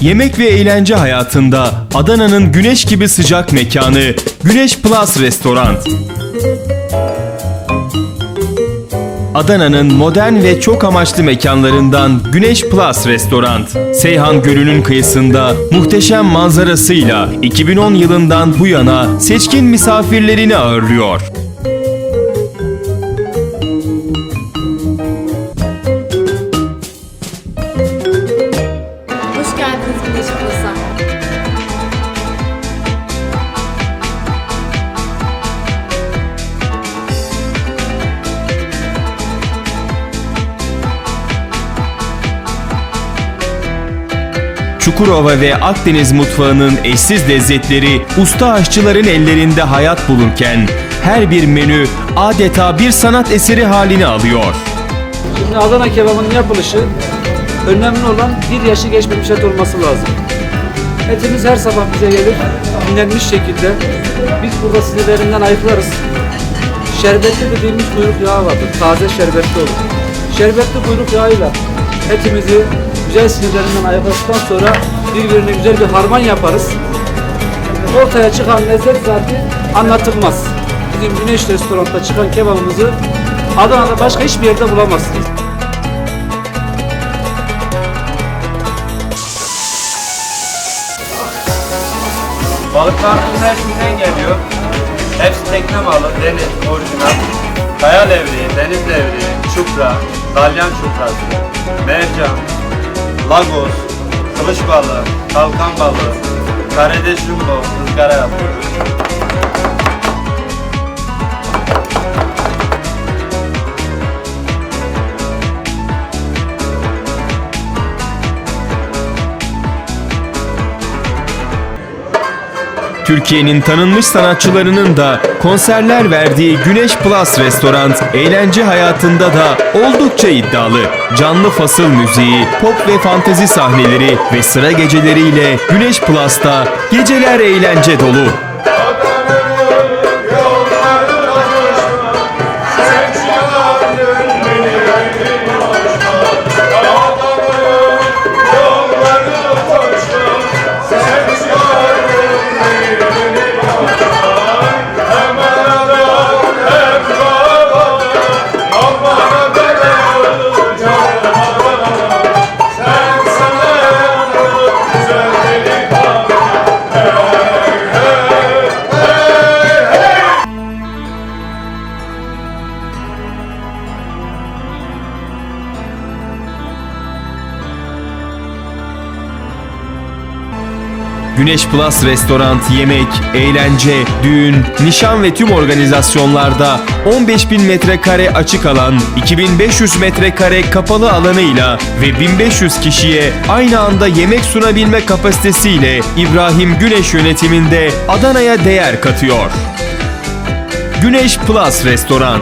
Yemek ve eğlence hayatında Adana'nın güneş gibi sıcak mekanı Güneş Plus Restoran. Adana'nın modern ve çok amaçlı mekanlarından Güneş Plus Restoran. Seyhan Gölü'nün kıyısında muhteşem manzarasıyla 2010 yılından bu yana seçkin misafirlerini ağırlıyor. Çukurova ve Akdeniz mutfağının eşsiz lezzetleri usta aşçıların ellerinde hayat bulurken her bir menü adeta bir sanat eseri halini alıyor. Şimdi Adana kebabının yapılışı önemli olan bir yaşı geçmemiş et olması lazım. Etimiz her sabah bize gelir dinlenmiş şekilde. Biz burada sinirlerinden ayıklarız. Şerbetli dediğimiz kuyruk yağı vardır. Taze şerbetli olur. Şerbetli kuyruk yağıyla etimizi güzel sinirlerinden ayıkladıktan sonra birbirine güzel bir harman yaparız. Ortaya çıkan lezzet zaten anlatılmaz. Bizim Güneş Restoran'da çıkan kebabımızı Adana'da başka hiçbir yerde bulamazsınız. Balıklarımız Mersin'den geliyor. Hepsi tekne balı, deniz, orijinal. Kaya levreği, deniz levreği, çupra, dalyan çuprası, mercan, lagos, kılıç balığı, kalkan balığı, karede jumbo, ızgara yapıyoruz. Türkiye'nin tanınmış sanatçılarının da konserler verdiği Güneş Plus Restoran eğlence hayatında da oldukça iddialı. Canlı fasıl müziği, pop ve fantezi sahneleri ve sıra geceleriyle Güneş Plus'ta geceler eğlence dolu. Güneş Plus Restoran, yemek, eğlence, düğün, nişan ve tüm organizasyonlarda 15.000 metrekare açık alan, 2500 metrekare kapalı alanıyla ve 1500 kişiye aynı anda yemek sunabilme kapasitesiyle İbrahim Güneş yönetiminde Adana'ya değer katıyor. Güneş Plus Restoran